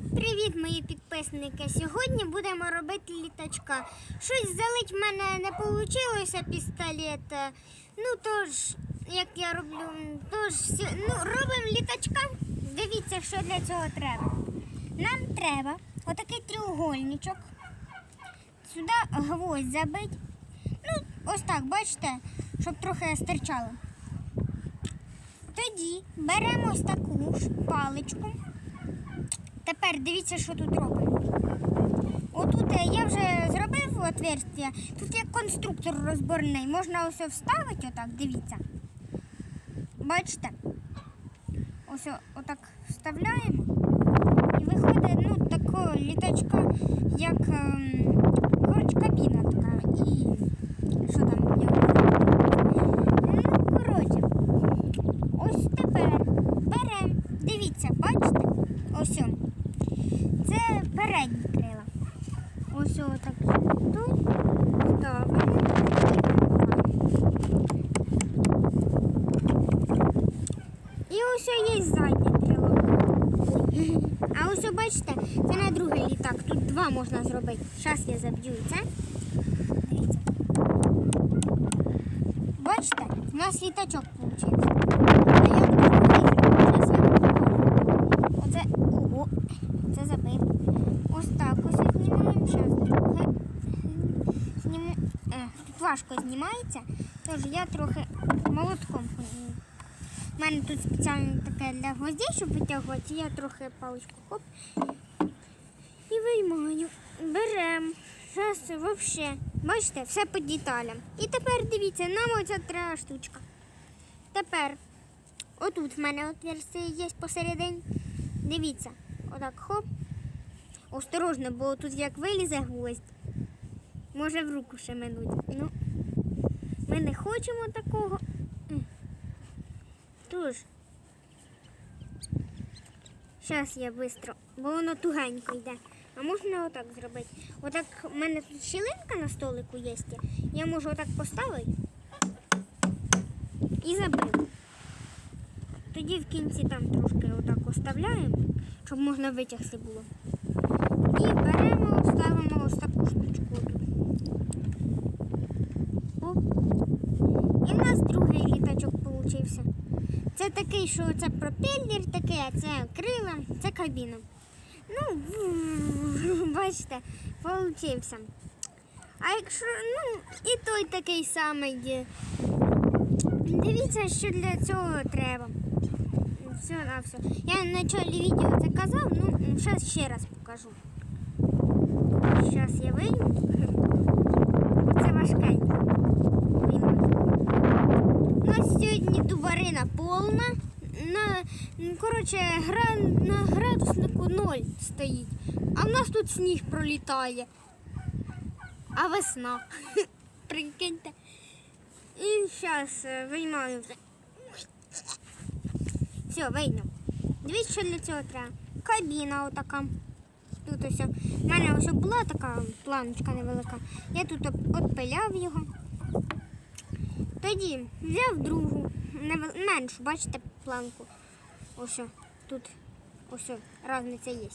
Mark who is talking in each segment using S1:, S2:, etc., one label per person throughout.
S1: Привіт, мої підписники! Сьогодні будемо робити літачка. Щось залить в мене не вийшло пістолет. Ну тож, як я роблю, тож ну, робимо літачка. Дивіться, що для цього треба. Нам треба отакий треугольничок. Сюди гвоздь забити. Ну, ось так, бачите, щоб трохи стирчало. Тоді беремо ось таку ж паличку. Тепер дивіться, що тут робимо. Отут е, я вже зробив отверстя. Тут як конструктор розборний. Можна ось вставити отак, дивіться. Бачите? Ось отак вставляємо. І виходить ну, такого літачка, як ем, коротше, кабіна така. І що там є? Ну, коротше. Ось тепер беремо. Дивіться, бачите? Ось. о. Це передні крила. Отак. І ось є заднє крило. А ось бачите, це на другий літак. Тут два можна зробити. Зараз я заб'ю це. Бачите, у нас літачок вийшов. А я другий Зараз я покажу. Оце, ого, це забив. Ось так Е, тут важко знімається, тож я трохи молотком. У мене тут спеціально таке для гвоздей, щоб витягувати. Я трохи паличку хоп. І виймаю. Беремо. Зараз взагалі. Бачите, все по деталям. І тепер дивіться, нам оця треба штучка. Тепер отут в мене отверстие є посередині. Дивіться, отак хоп. Осторожно, бо тут як вилізе гвоздь, може в руку ще минуть. Ну, ми не хочемо такого. Тож, зараз я швидко, бо воно тугенько йде. А можна отак зробити. Отак у мене тут щілинка на столику є. Я можу отак поставити і забив. Тоді в кінці там трошки отак оставляємо, щоб можна витягти було. І беремо, ставимо ось таку штучку. І в нас другий літачок получився. Це такий, що це пропеллер такий, а це крила, це кабіна. Ну, бачите, получився. А якщо, ну, і той такий самий. Дивіться, що для цього треба. Все на все. Я на початку відео це казав, ну зараз ще раз покажу. Зараз я вийму. Це важкенько. Нас сьогодні дубарина повна. На, коротше, гра, на градуснику ноль стоїть. А в нас тут сніг пролітає. А весна. Прикиньте. І зараз виймаю вже. Все, вийду. Дивіться, що для цього треба. Кабіна отака. Тут ось. У мене ось була така планочка невелика. Я тут отпиляв його. Тоді взяв другу, меншу, бачите, планку. Ось тут ось різниця є.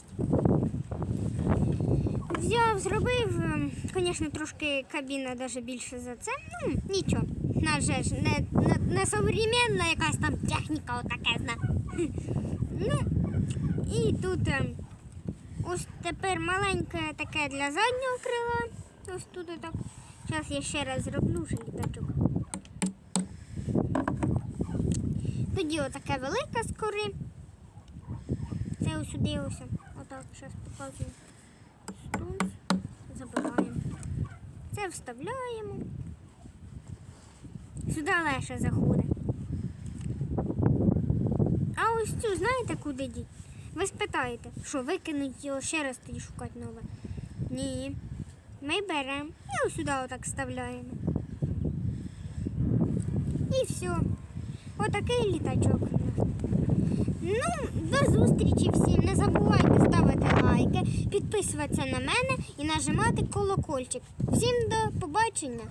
S1: Взяв, зробив, ем, звісно, трошки кабіна навіть більше за це. Ну, нічого. Вже ж не, не, не современна якась там техніка отаке. Ну, і тут ем, ось тепер маленьке таке для заднього крила. Ось тут отак. Зараз я ще раз зроблю вже літачок. Тоді отаке велике скори. Це ось сюди ось. Отак, зараз показую. Тут забираємо. Це вставляємо. Сюди легше заходить. А ось цю знаєте куди діть? Ви спитаєте, що викинуть його ще раз тоді шукати нове. Ні. Ми беремо і ось сюди отак вставляємо. І все. Отакий літачок. Ну, до зустрічі всім. Не забувайте ставити лайки, підписуватися на мене і нажимати колокольчик. Всім до побачення!